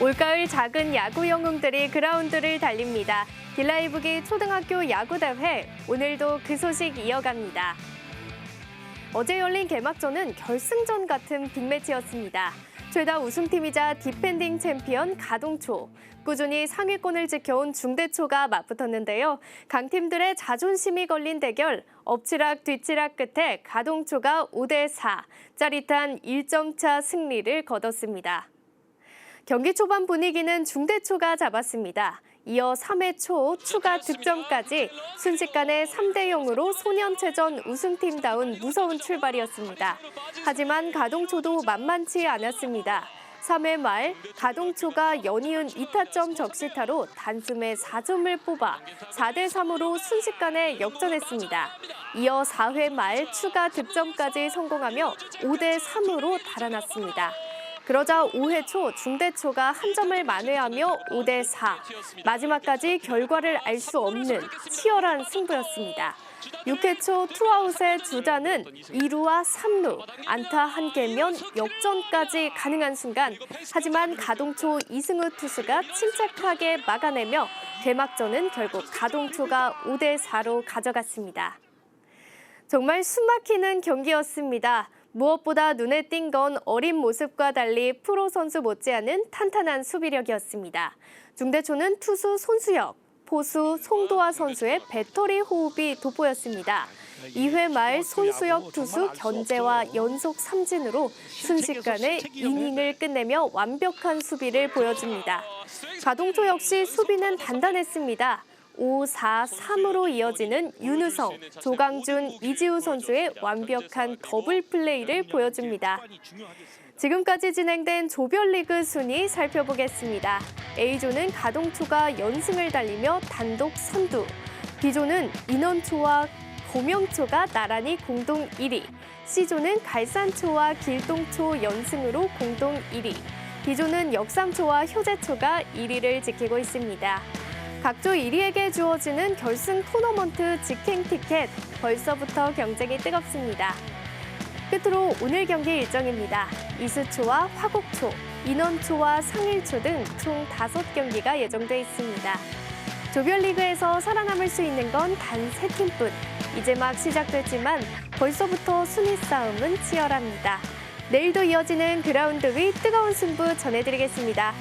올가을 작은 야구 영웅들이 그라운드를 달립니다. 빌라이브기 초등학교 야구대회 오늘도 그 소식 이어갑니다. 어제 열린 개막전은 결승전 같은 빅매치였습니다. 최다 우승팀이자 디펜딩 챔피언 가동초, 꾸준히 상위권을 지켜온 중대초가 맞붙었는데요. 강팀들의 자존심이 걸린 대결, 엎치락 뒤치락 끝에 가동초가 5대4, 짜릿한 1점차 승리를 거뒀습니다. 경기 초반 분위기는 중대초가 잡았습니다. 이어 3회 초 추가 득점까지 순식간에 3대 0으로 소년체전 우승팀다운 무서운 출발이었습니다. 하지만 가동초도 만만치 않았습니다. 3회 말 가동초가 연이은 2타점 적시타로 단숨에 4점을 뽑아 4대 3으로 순식간에 역전했습니다. 이어 4회 말 추가 득점까지 성공하며 5대 3으로 달아났습니다. 그러자 5회 초 중대초가 한 점을 만회하며 5대 4. 마지막까지 결과를 알 수 없는 치열한 승부였습니다. 6회 초 투아웃의 주자는 2루와 3루, 안타 한 개면 역전까지 가능한 순간 하지만 가동초 이승우 투수가 침착하게 막아내며 개막전은 결국 가동초가 5대 4로 가져갔습니다. 정말 숨막히는 경기였습니다. 무엇보다 눈에 띈 건 어린 모습과 달리 프로 선수 못지않은 탄탄한 수비력이었습니다. 중대초는 투수 손수혁, 포수 송도아 선수의 배터리 호흡이 돋보였습니다. 2회 말 손수혁 투수 견제와 연속 삼진으로 순식간에 이닝을 끝내며 완벽한 수비를 보여줍니다. 가동초 역시 수비는 단단했습니다. 5, 4, 3으로 이어지는 윤우성, 조강준, 이지우 선수의 완벽한 더블 플레이를 보여줍니다. 지금까지 진행된 조별리그 순위 살펴보겠습니다. A조는 가동초가 연승을 달리며 단독 선두, B조는 인원초와 고명초가 나란히 공동 1위, C조는 갈산초와 길동초 연승으로 공동 1위, D조는 역삼초와 효제초가 1위를 지키고 있습니다. 각조 1위에게 주어지는 결승 토너먼트 직행 티켓 벌써부터 경쟁이 뜨겁습니다. 끝으로 오늘 경기 일정입니다. 이수초와 화곡초, 인원초와 상일초 등총 5경기가 예정돼 있습니다. 조별리그에서 살아남을 수 있는 건 단 세 팀뿐. 이제 막 시작됐지만 벌써부터 순위 싸움은 치열합니다. 내일도 이어지는 그라운드 위 뜨거운 승부 전해드리겠습니다.